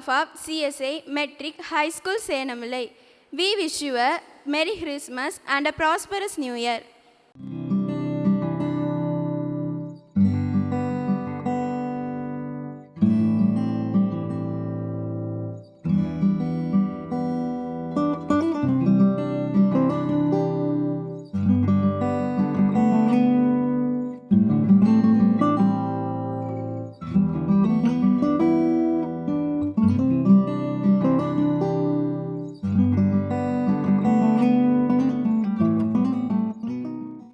behalf of CSA Metric High School Senamulai, we wish you a Merry Christmas and a prosperous New Year.